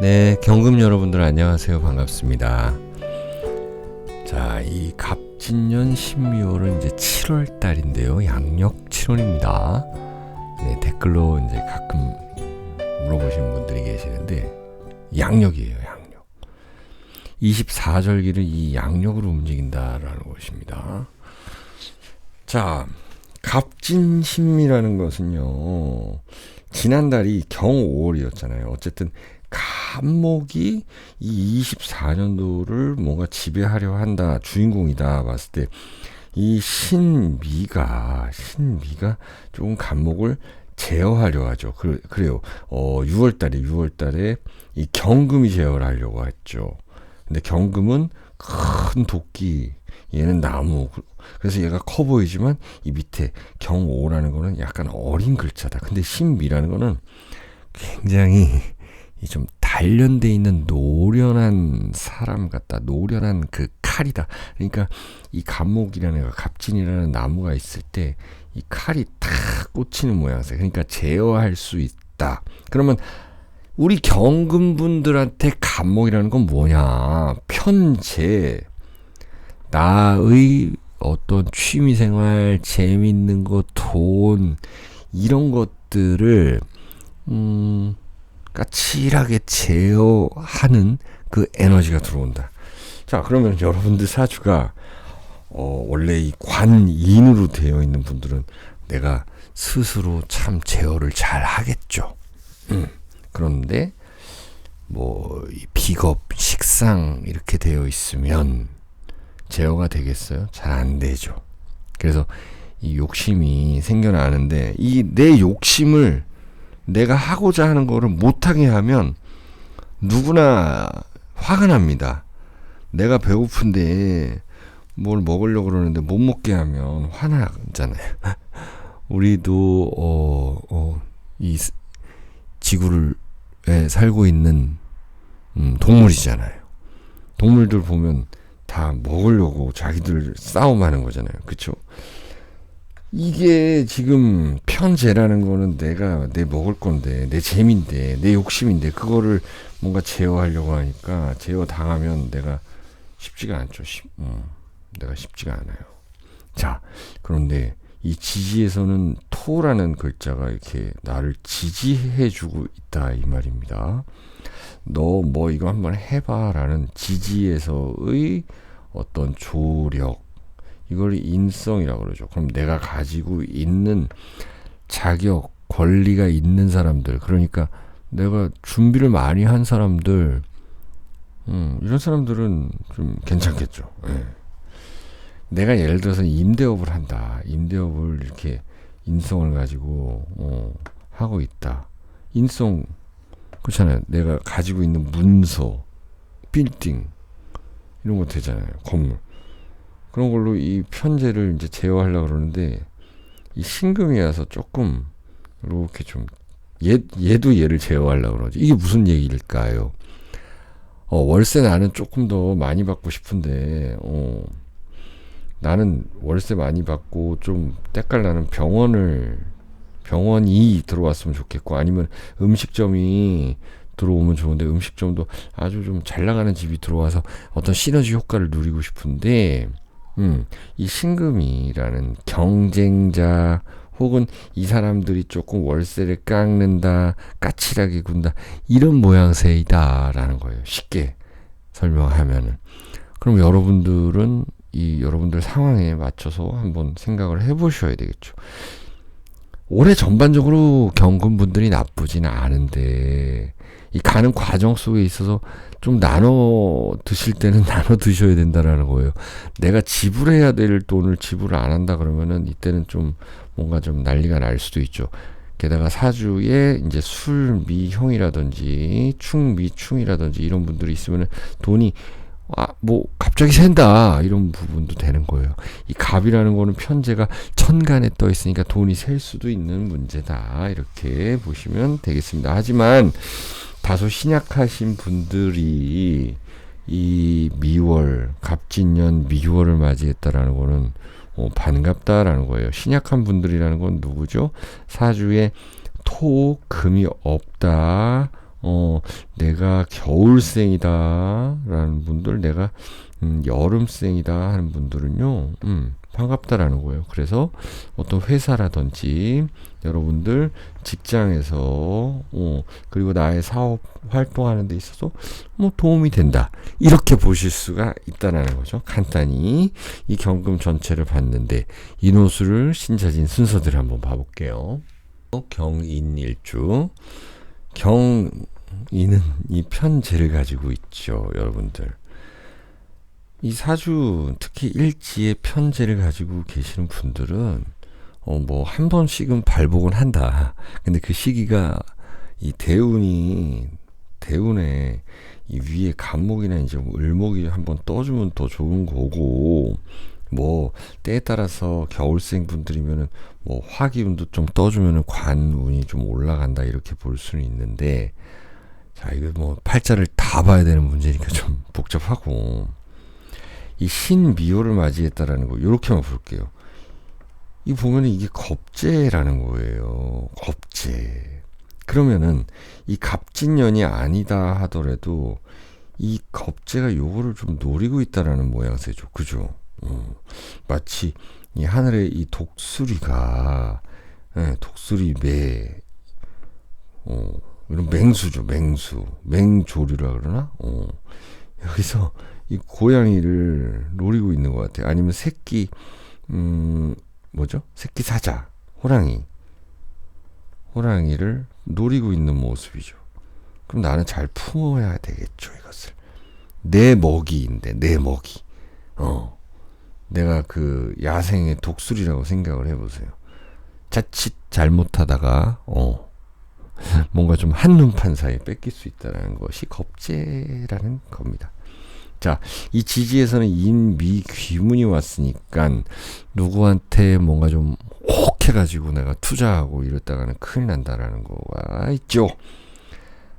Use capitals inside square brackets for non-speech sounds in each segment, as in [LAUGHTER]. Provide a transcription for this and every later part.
네, 경금 여러분들 안녕하세요. 반갑습니다. 자, 이 갑진년 12월은 이제 7월 달인데요. 양력 7월입니다. 네, 댓글로 이제 가끔 물어보시는 분들이 계시는데 양력이에요, 양력. 24절기를 이 양력으로 움직인다라는 것입니다. 자, 갑진심이라는 것은요. 지난달이 경오월이었잖아요. 어쨌든 감목이 이 24년도를 뭔가 지배하려 한다, 주인공이다 봤을 때 이 신미가 신미가 조금 감목을 제어하려 하죠. 그, 그래요. 어, 6월 달에 6월 달에 이 경금이 제어를 하려고 했죠. 근데 경금은 큰 도끼, 얘는 나무. 그래서 얘가 커 보이지만 이 밑에 경오라는 거는 약간 어린 글자다. 근데 신미라는 거는 굉장히 좀 단련돼 있는 노련한 사람 같다. 노련한 그 칼이다. 그러니까 이 갑목이라는 갑진이라는 나무가 있을 때 이 칼이 탁 꽂히는 모양새. 그러니까 제어할 수 있다. 그러면 우리 경금분들한테 갑목이라는 건 뭐냐? 편제. 나의 어떤 취미생활, 재밌는 것, 돈, 이런 것들을, 음, 까칠하게 제어하는 그 에너지가 들어온다. 자, 그러면 여러분들 사주가 어, 원래 이 관인으로 되어 있는 분들은 내가 스스로 참 제어를 잘 하겠죠. 음. 그런데 뭐 비겁, 식상 이렇게 되어 있으면 제어가 되겠어요? 잘 안 되죠. 그래서 이 욕심이 생겨나는데 이 내 욕심을 내가 하고자 하는 거를 못하게 하면 누구나 화가 납니다. 내가 배고픈데 뭘 먹으려고 그러는데 못 먹게 하면 화나잖아요. [LAUGHS] 우리도 어, 어, 이 지구를 에 살고 있는 음, 동물이잖아요. 동물들 보면 다 먹으려고 자기들 싸움하는 거잖아요. 그렇죠? 이게 지금 편제라는 거는 내가 내 먹을 건데 내 재미인데 내 욕심인데 그거를 뭔가 제어하려고 하니까 제어 당하면 내가 쉽지가 않죠. 쉽, 어, 내가 쉽지가 않아요. 자 그런데 이 지지에서는 토라는 글자가 이렇게 나를 지지해주고 있다 이 말입니다. 너 뭐 이거 한번 해봐라는 지지에서의 어떤 조력 이걸 인성이라고 그러죠. 그럼 내가 가지고 있는 자격, 권리가 있는 사람들, 그러니까 내가 준비를 많이 한 사람들, 음, 이런 사람들은 좀 괜찮겠죠. 네. 내가 예를 들어서 임대업을 한다. 임대업을 이렇게 인성을 가지고 어, 하고 있다. 인성 그렇잖아요. 내가 가지고 있는 문서, 빌딩 이런 거 되잖아요. 건물. 그런 걸로 이 편제를 이제 제어하려고 그러는데 이 신금이 와서 조금 이렇게 좀 얘, 얘도 얘를 제어하려고 그러지. 이게 무슨 얘기일까요? 어, 월세 나는 조금 더 많이 받고 싶은데, 어, 나는 월세 많이 받고 좀 때깔 나는 병원을, 병원이 들어왔으면 좋겠고, 아니면 음식점이 들어오면 좋은데, 음식점도 아주 좀 잘 나가는 집이 들어와서 어떤 시너지 효과를 누리고 싶은데, 음, 이 신금이라는 경쟁자 혹은 이 사람들이 조금 월세를 깎는다, 까칠하게 군다, 이런 모양새이다라는 거예요. 쉽게 설명하면은. 그럼 여러분들은 이 여러분들 상황에 맞춰서 한번 생각을 해보셔야 되겠죠. 올해 전반적으로 겪은 분들이 나쁘진 않은데, 이 가는 과정 속에 있어서 좀 나눠 드실 때는 [LAUGHS] 나눠 드셔야 된다라는 거예요. 내가 지불해야 될 돈을 지불을 안 한다 그러면은 이때는 좀 뭔가 좀 난리가 날 수도 있죠. 게다가 사주에 이제 술미형이라든지 충미충이라든지 이런 분들이 있으면은 돈이 아, 뭐, 갑자기 샌다. 이런 부분도 되는 거예요. 이 갑이라는 거는 편제가 천간에 떠 있으니까 돈이 셀 수도 있는 문제다. 이렇게 보시면 되겠습니다. 하지만, 다소 신약하신 분들이 이 미월, 갑진년 미월을 맞이했다라는 거는 어, 반갑다라는 거예요. 신약한 분들이라는 건 누구죠? 사주에 토, 금이 없다. 어, 내가 겨울생이다라는 분들, 내가 음, 여름생이다 하는 분들은요, 음, 반갑다라는 거예요. 그래서 어떤 회사라든지 여러분들 직장에서 어, 그리고 나의 사업 활동하는 데 있어서 뭐 도움이 된다 이렇게 보실 수가 있다라는 거죠. 간단히 이 경금 전체를 봤는데 인호수를 신자진 순서들을 한번 봐볼게요. 경인일주 경 인은 이 편제를 가지고 있죠, 여러분들. 이 사주 특히 일지의 편제를 가지고 계시는 분들은 어 뭐 한 번씩은 발복은 한다. 근데 그 시기가 이 대운이 대운에 이 위에 간목이나 이제 뭐 을목이 한번 떠주면 더 좋은 거고 뭐 때에 따라서 겨울생 분들이면은 뭐 화기운도 좀 떠주면은 관운이 좀 올라간다 이렇게 볼 수는 있는데 자 이거 뭐 팔자를 다 봐야 되는 문제니까 좀 복잡하고 이 신미호를 맞이했다라는 거 이렇게만 볼게요. 이 보면은 이게 겁재라는 거예요. 겁재. 그러면은 이 갑진년이 아니다 하더라도 이 겁재가 요거를 좀 노리고 있다라는 모양새죠. 그죠? 어. 마치 이 하늘에 이 독수리가 예, 독수리 매 어, 이런 맹수죠. 맹수. 맹조류라 그러나? 어. 여기서 이 고양이를 노리고 있는 것 같아요. 아니면 새끼, 음, 뭐죠? 새끼 사자, 호랑이. 호랑이를 노리고 있는 모습이죠. 그럼 나는 잘 품어야 되겠죠, 이것을. 내 먹이인데, 내 먹이. 어. 내가 그 야생의 독수리라고 생각을 해보세요. 자칫 잘못하다가, 어. 뭔가 좀 한눈판 사이에 뺏길 수 있다는 것이 겁재라는 겁니다. 자, 이 지지에서는 인미 귀문이 왔으니까 누구한테 뭔가 좀 혹해가지고 내가 투자하고 이랬다가는 큰일 난다라는 거가 있죠.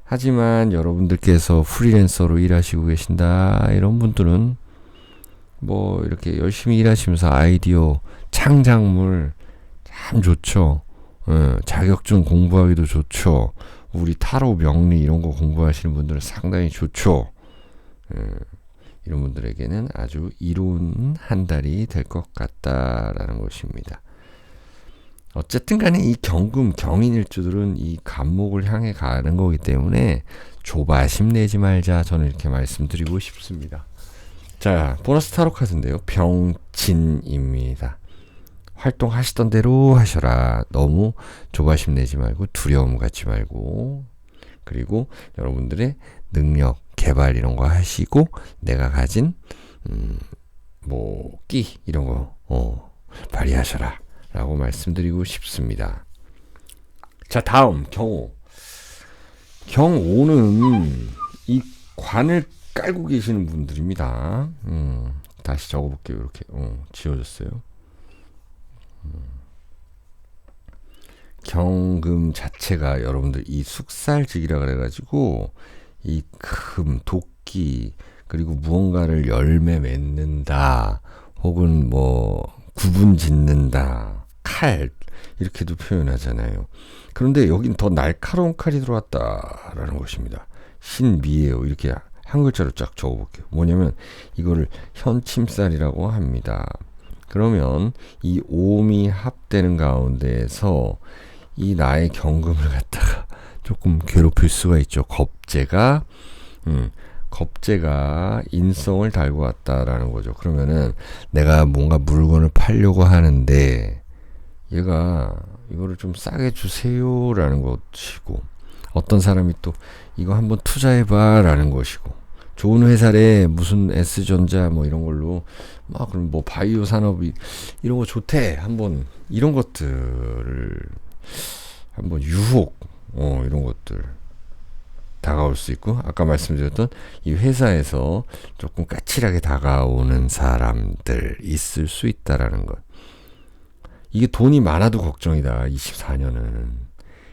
하지만 여러분들께서 프리랜서로 일하시고 계신다 이런 분들은 뭐 이렇게 열심히 일하시면서 아이디어 창작물 참 좋죠. 어, 자격증 공부하기도 좋죠. 우리 타로 명리 이런 거 공부하시는 분들은 상당히 좋죠. 어, 이런 분들에게는 아주 이로운 한 달이 될 것 같다라는 것입니다. 어쨌든 간에 이 경금, 경인일주들은 이 간목을 향해 가는 거기 때문에 조바심 내지 말자 저는 이렇게 말씀드리고 싶습니다. 자, 보너스 타로 카드인데요. 병진입니다. 활동하시던 대로 하셔라. 너무 조바심 내지 말고 두려움 갖지 말고 그리고 여러분들의 능력, 개발 이런 거 하시고 내가 가진 음, 뭐끼 이런 거 어, 발휘하셔라 라고 말씀드리고 싶습니다. 자 다음 경호 경호는 이 관을 깔고 계시는 분들입니다. 음, 다시 적어볼게요. 이렇게 어, 지워졌어요. 음. 경금 자체가 여러분들 이 숙살직이라 그래가지고 이 금, 도끼, 그리고 무언가를 열매 맺는다, 혹은 뭐, 구분 짓는다, 칼, 이렇게도 표현하잖아요. 그런데 여긴 더 날카로운 칼이 들어왔다라는 것입니다. 신미예요. 이렇게 한 글자로 쫙 적어볼게요. 뭐냐면, 이거를 현침살이라고 합니다. 그러면 이 오음이 합되는 가운데에서 이 나의 경금을 갖다가 조금 괴롭힐 수가 있죠. 겁재가 음, 겁재가 인성을 달고 왔다라는 거죠. 그러면은 내가 뭔가 물건을 팔려고 하는데 얘가 이거를 좀 싸게 주세요라는 것이고 어떤 사람이 또 이거 한번 투자해봐라는 것이고 좋은 회사래 무슨 S전자 뭐 이런 걸로 막 그럼 뭐 바이오 산업이 이런 거 좋대 한번 이런 것들을 한번 유혹 어, 이런 것들 다가올 수 있고 아까 말씀드렸던 이 회사에서 조금 까칠하게 다가오는 사람들 있을 수 있다라는 것. 이게 돈이 많아도 걱정이다. 24년은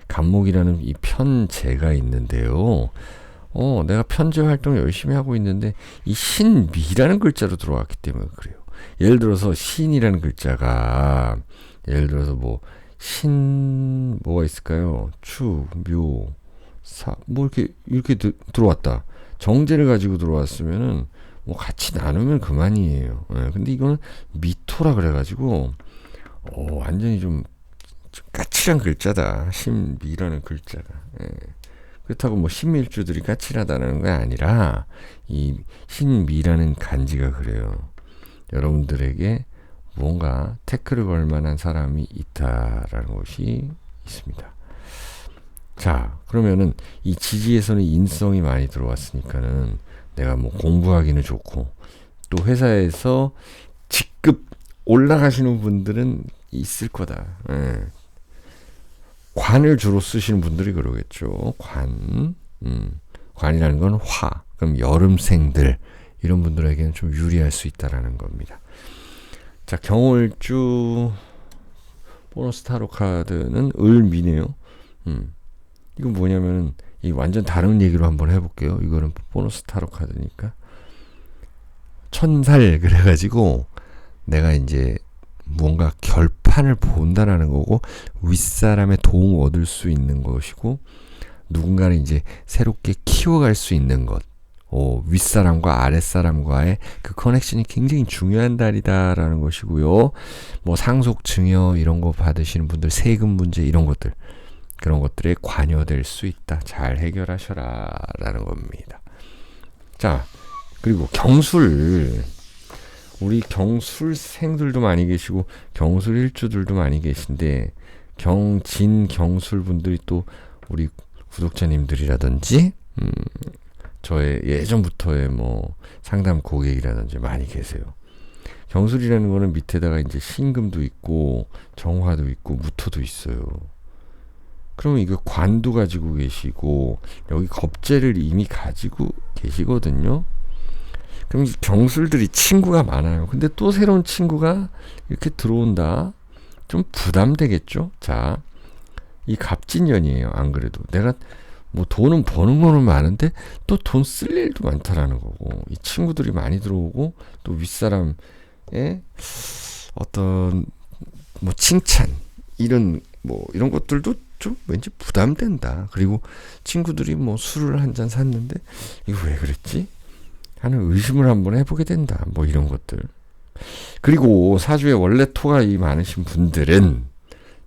감목이라는 이 편제가 있는데요. 어, 내가 편제 활동 열심히 하고 있는데 이 신미라는 글자로 들어왔기 때문에 그래요. 예를 들어서 신이라는 글자가 예를 들어서 뭐 신 뭐가 있을까요? 추, 묘 사, 뭐 이렇게 이렇게 드, 들어왔다. 정제를 가지고 들어왔으면은 뭐 같이 나누면 그만이에요. 예, 근데 이거는 미토라 그래가지고 어, 완전히 좀, 좀 까칠한 글자다. 신미라는 글자가. 예. 그렇다고 뭐 신밀주들이 까칠하다는 게 아니라 이 신미라는 간지가 그래요. 여러분들에게 뭔가 태클을 걸 만한 사람이 있다라는 것이 있습니다. 자, 그러면은 이 지지에서는 인성이 많이 들어왔으니까는 내가 뭐 공부하기는 좋고 또 회사에서 직급 올라가시는 분들은 있을 거다. 예. 관을 주로 쓰시는 분들이 그러겠죠. 관. 음, 관이라는 건 화. 그럼 여름생들 이런 분들에게는 좀 유리할 수 있다라는 겁니다. 자, 경월주 보너스 타로 카드는 을미네요. 음. 이건 뭐냐면은 이 완전 다른 얘기로 한번 해볼게요. 이거는 보너스 타로 카드니까 천살 그래가지고 내가 이제 뭔가 결 판을 본다라는 거고 윗사람의 도움을 얻을 수 있는 것이고 누군가를 이제 새롭게 키워갈 수 있는 것. 어, 윗사람과 아랫사람과의 그 커넥션이 굉장히 중요한 달이다라는 것이고요. 뭐 상속 증여 이런 거 받으시는 분들 세금 문제 이런 것들 그런 것들에 관여될 수 있다. 잘 해결하셔라 라는 겁니다. 자, 그리고 경술 우리 경술생들도 많이 계시고 경술 일주들도 많이 계신데 경진 경술 분들이 또 우리 구독자님들이라든지 음, 저의 예전부터의 뭐 상담 고객이라든지 많이 계세요. 경술이라는 거는 밑에다가 이제 신금도 있고 정화도 있고 무토도 있어요. 그러면 이거 관도 가지고 계시고 여기 겁재를 이미 가지고 계시거든요. 그럼 경술들이 친구가 많아요. 근데 또 새로운 친구가 이렇게 들어온다. 좀 부담되겠죠? 자, 이 갑진년이에요. 안 그래도. 내가 뭐 돈은 버는 거는 많은데 또 돈 쓸 일도 많다라는 거고. 이 친구들이 많이 들어오고 또 윗사람의 어떤 뭐 칭찬 이런 뭐 이런 것들도 좀 왠지 부담된다. 그리고 친구들이 뭐 술을 한 잔 샀는데 이거 왜 그랬지? 하는 의심을 한번 해보게 된다. 뭐 이런 것들. 그리고 사주에 원래 토가 이 많으신 분들은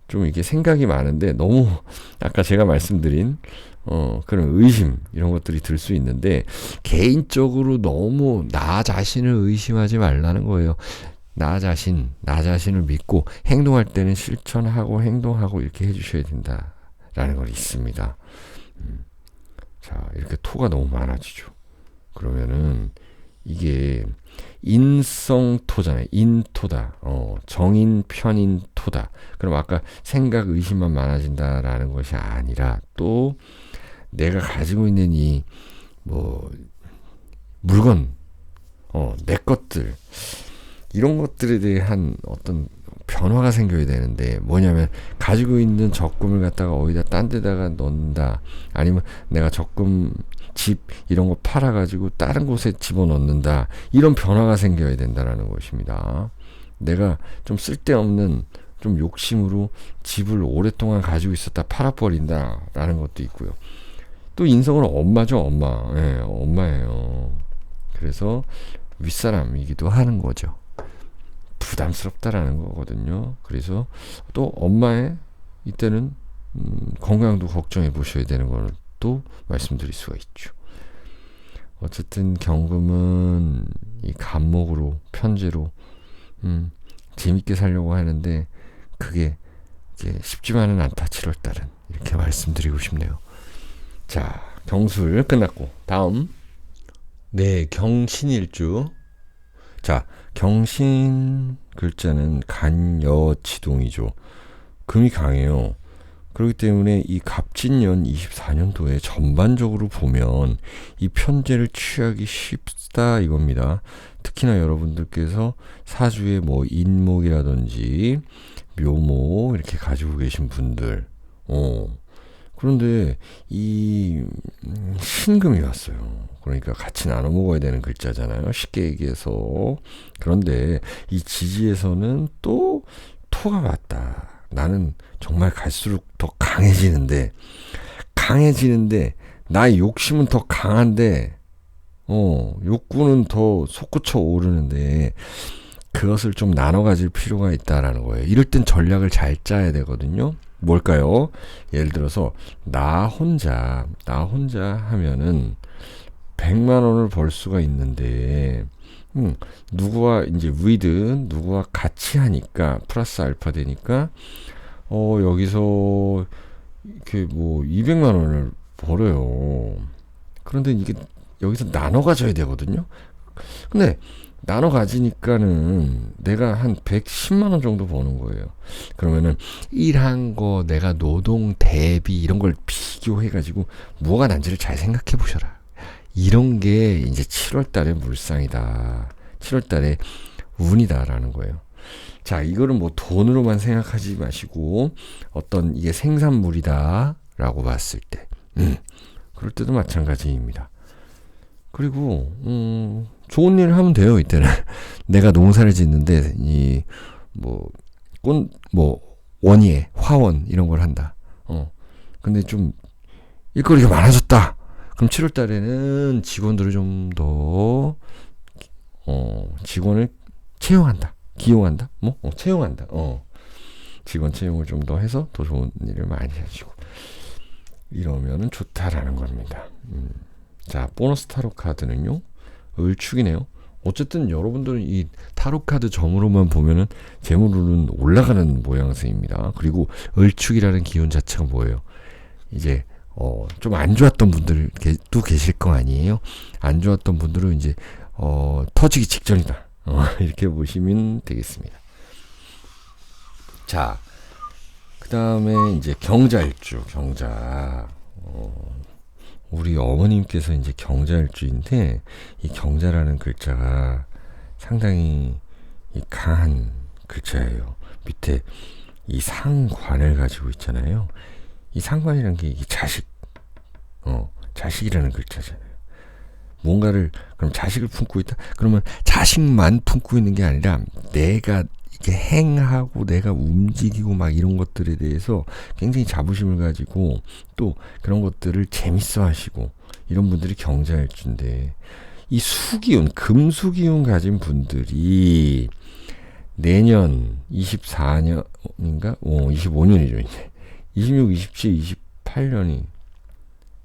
좀 이게 생각이 많은데 너무 [LAUGHS] 아까 제가 말씀드린 어 그런 의심 이런 것들이 들 수 있는데 개인적으로 너무 나 자신을 의심하지 말라는 거예요. 나 자신, 나 자신을 믿고 행동할 때는 실천하고 행동하고 이렇게 해주셔야 된다라는 걸 있습니다. 음. 자 이렇게 토가 너무 많아지죠. 그러면은 이게 인성토잖아요. 인토다. 어, 정인, 편인, 토다. 그럼 아까 생각, 의심만 많아진다라는 것이 아니라 또 내가 가지고 있는 이 뭐 물건, 어, 내 것들 이런 것들에 대한 어떤 변화가 생겨야 되는데 뭐냐면 가지고 있는 적금을 갖다가 어디다 딴 데다가 넣는다 아니면 내가 적금 집 이런 거 팔아 가지고 다른 곳에 집어넣는다. 이런 변화가 생겨야 된다라는 것입니다. 내가 좀 쓸데없는 좀 욕심으로 집을 오랫동안 가지고 있었다 팔아버린다 라는 것도 있고요. 또 인성은 엄마죠, 엄마. 예, 네, 엄마예요. 그래서 윗사람이기도 하는 거죠. 부담스럽다라는 거거든요. 그래서 또 엄마의 이때는 음, 건강도 걱정해 보셔야 되는 거는 또 말씀드릴 수가 있죠. 어쨌든 경금은 이 간목으로 편제로 음, 재밌게 살려고 하는데 그게 쉽지만은 않다 7월 달은 이렇게 말씀드리고 싶네요. 자 경술 끝났고 다음 네 경신일주 자 경신 글자는 간여지동이죠. 금이 강해요. 그렇기 때문에 이 갑진년 24년도에 전반적으로 보면 이 편제를 취하기 쉽다 이겁니다. 특히나 여러분들께서 사주에 뭐 인목이라든지 묘목 이렇게 가지고 계신 분들, 어. 그런데 이 신금이 왔어요. 그러니까 같이 나눠 먹어야 되는 글자잖아요. 쉽게 얘기해서. 그런데 이 지지에서는 또 토가 왔다. 나는 정말 갈수록 더 강해지는데 강해지는데 나의 욕심은 더 강한데 어, 욕구는 더 솟구쳐 오르는데 그것을 좀 나눠 가질 필요가 있다라는 거예요. 이럴 땐 전략을 잘 짜야 되거든요. 뭘까요? 예를 들어서 나 혼자 나 혼자 하면은 100만 원을 벌 수가 있는데 음, 누구와 이제 위드 누구와 같이 하니까 플러스 알파 되니까 어 여기서 이렇게 뭐 200만 원을 벌어요. 그런데 이게 여기서 나눠 가져야 되거든요. 근데 나눠 가지니까는 내가 한 110만 원 정도 버는 거예요. 그러면은 일한 거 내가 노동 대비 이런 걸 비교해 가지고 뭐가 난지를 잘 생각해 보셔라. 이런 게 이제 7월 달에 물상이다. 7월 달에 운이다라는 거예요. 자, 이거는 뭐 돈으로만 생각하지 마시고 어떤 이게 생산물이다라고 봤을 때, 음, 그럴 때도 마찬가지입니다. 그리고 음, 좋은 일을 하면 돼요. 이때는 [LAUGHS] 내가 농사를 짓는데 이 뭐 꽃 뭐 원예 화원 이런 걸 한다. 어 근데 좀 일거리가 많아졌다. 그럼 7월 달에는 직원들을 좀 더, 어, 직원을 채용한다. 기용한다? 뭐? 어, 채용한다. 어. 직원 채용을 좀 더 해서 더 좋은 일을 많이 하시고. 이러면은 좋다라는 겁니다. 음. 자, 보너스 타로 카드는요. 을축이네요. 어쨌든 여러분들은 이 타로 카드 점으로만 보면은 재물은 올라가는 모양새입니다. 그리고 을축이라는 기운 자체가 뭐예요? 이제 어, 좀 안 좋았던 분들도 계실 거 아니에요? 안 좋았던 분들은 이제, 어, 터지기 직전이다. 어, [LAUGHS] 이렇게 보시면 되겠습니다. 자, 그 다음에 이제 경자일주, 경자. 어, 우리 어머님께서 이제 경자일주인데, 이 경자라는 글자가 상당히 이 강한 글자예요. 밑에 이 상관을 가지고 있잖아요. 이 상관이라는 게 이게 자식, 어, 자식이라는 글자잖아요. 뭔가를 그럼 자식을 품고 있다. 그러면 자식만 품고 있는 게 아니라 내가 이렇게 행하고 내가 움직이고 막 이런 것들에 대해서 굉장히 자부심을 가지고 또 그런 것들을 재밌어 하시고 이런 분들이 경자일주인데 이 수기운, 금수기운 가진 분들이 내년 24년인가? 오, 25년이죠, 이제. 26, 27, 28년이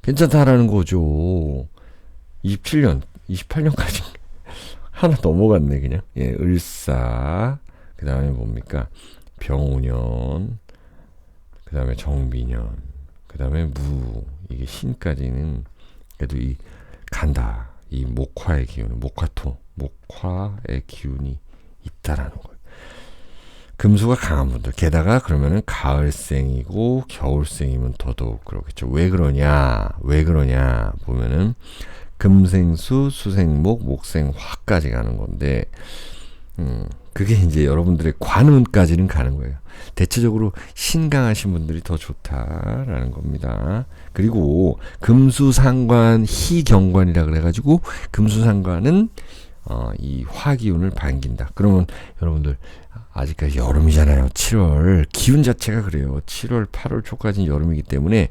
괜찮다라는 거죠. 27년, 28년까지 [LAUGHS] 하나 넘어갔네 그냥. 예, 을사. 그 다음에 뭡니까? 병우년. 그 다음에 정비년. 그 다음에 무. 이게 신까지는 그래도 이 간다. 이 목화의 기운, 목화토, 목화의 기운이 있다라는 거예요. 금수가 강한 분들. 게다가 그러면은 가을생이고 겨울생이면 더더욱 그렇겠죠. 왜 그러냐? 왜 그러냐? 보면은 금생수, 수생목, 목생화까지 가는 건데, 음, 그게 이제 여러분들의 관운까지는 가는 거예요. 대체적으로 신강하신 분들이 더 좋다라는 겁니다. 그리고 금수상관, 희경관이라 그래가지고 금수상관은 어, 이 화기운을 반긴다. 그러면 여러분들 아직까지 여름이잖아요. 7월 기운 자체가 그래요. 7월, 8월 초까지는 여름이기 때문에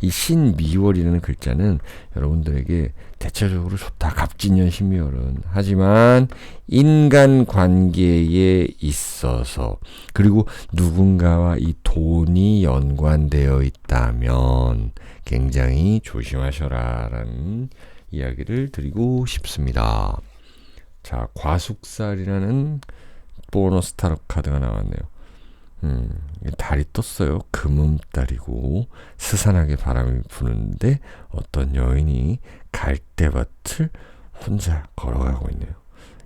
이 신미월이라는 글자는 여러분들에게 대체적으로 좋다. 갑진년 신미월은 하지만 인간 관계에 있어서 그리고 누군가와 이 돈이 연관되어 있다면 굉장히 조심하셔라라는 이야기를 드리고 싶습니다. 자, 과숙살이라는 보너스 타로 카드가 나왔네요. 음, 달이 떴어요. 금음달이고 스산하게 바람이 부는데 어떤 여인이 갈대밭을 혼자 걸어가고 있네요.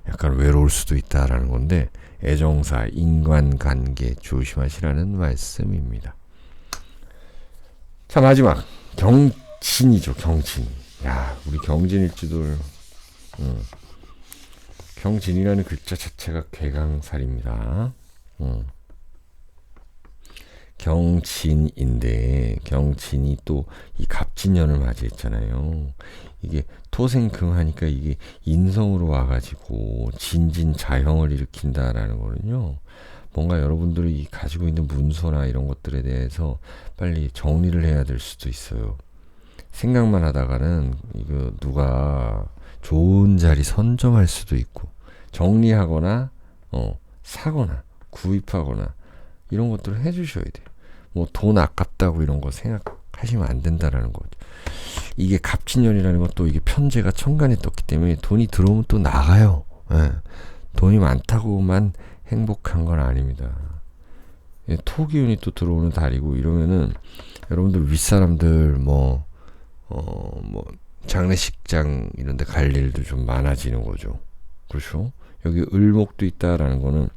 약간 외로울 수도 있다라는 건데 애정사, 인간관계 조심하시라는 말씀입니다. 자 마지막 경진이죠. 경진. 야 우리 경진일지도 음. 경진이라는 글자 자체가 괴강살입니다. 음. 경진인데 경진이 또 이 갑진년을 맞이했잖아요. 이게 토생금 하니까 이게 인성으로 와가지고 진진 자형을 일으킨다라는 거는요. 뭔가 여러분들이 가지고 있는 문서나 이런 것들에 대해서 빨리 정리를 해야 될 수도 있어요. 생각만 하다가는 이거 누가 좋은 자리 선점할 수도 있고 정리하거나 어 사거나 구입하거나 이런 것들을 해주셔야 돼요. 뭐 돈 아깝다고 이런 거 생각하시면 안 된다라는 거죠. 이게 갑진년이라는 것도 이게 편제가 천간에 떴기 때문에 돈이 들어오면 또 나가요. 예. 돈이 많다고만 행복한 건 아닙니다. 예, 토기운이 또 들어오는 달이고 이러면은 여러분들 윗사람들 뭐 어, 뭐, 장례식장 이런 데 갈 일도 좀 많아지는 거죠. 그렇죠? 여기 을목도 있다라는 거는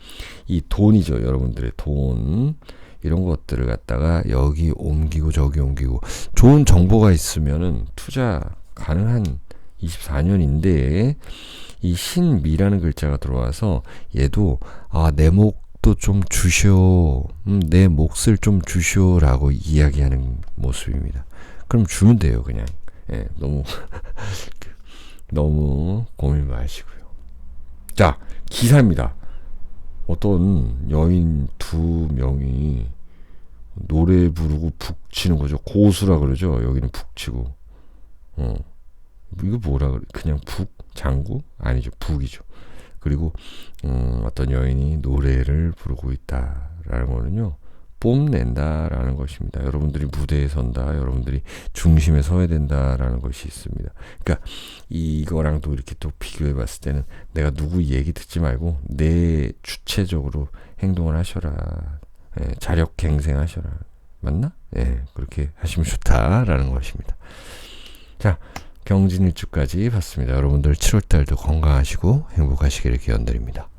이 돈이죠. 여러분들의 돈. 이런 것들을 갖다가 여기 옮기고 저기 옮기고 좋은 정보가 있으면은 투자 가능한 24년인데 이 신미라는 글자가 들어와서 얘도 아, 내 목도 좀 주시오. 음, 내 몫을 좀 주시오라고 이야기하는 모습입니다. 그럼 주면 돼요, 그냥. 예, 너무 [LAUGHS] 너무 고민 마시고요. 자, 기사입니다. 어떤 여인 두 명이 노래 부르고 북 치는 거죠. 고수라 그러죠. 여기는 북 치고. 어. 이거 뭐라 그래? 그냥 북 장구? 아니죠. 북이죠. 그리고 음, 어떤 여인이 노래를 부르고 있다라는 거는요. 뽐낸다라는 것입니다. 여러분들이 무대에 선다, 여러분들이 중심에 서야 된다라는 것이 있습니다. 그러니까 이거랑도 이렇게 또 비교해 봤을 때는 내가 누구 얘기 듣지 말고 내 주체적으로 행동을 하셔라. 예, 자력 갱생하셔라. 맞나? 예, 그렇게 하시면 좋다라는 것입니다. 자, 경진일주까지 봤습니다. 여러분들 7월달도 건강하시고 행복하시기를 기원드립니다.